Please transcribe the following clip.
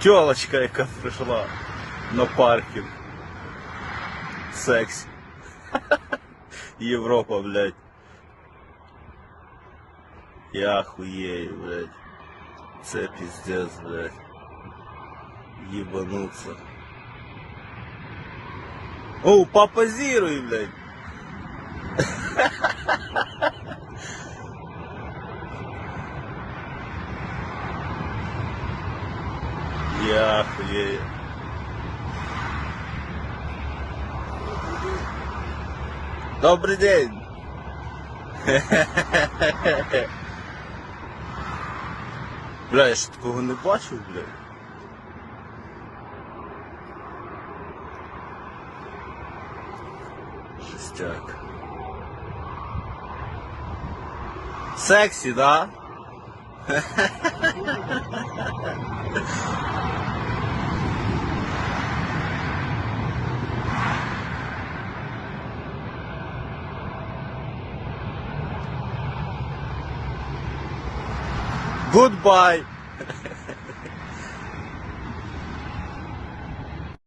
Тілочка, яка прийшла на паркінг. Сексі. Європа, блядь. Я хуєю, блядь. Це пиздец, блядь. Ебануться. О, попозируй, блядь. Я хуею. Добрий день. Бля, я ж такого не бачив, бля. Жестяк. Сексі, да? Goodbye.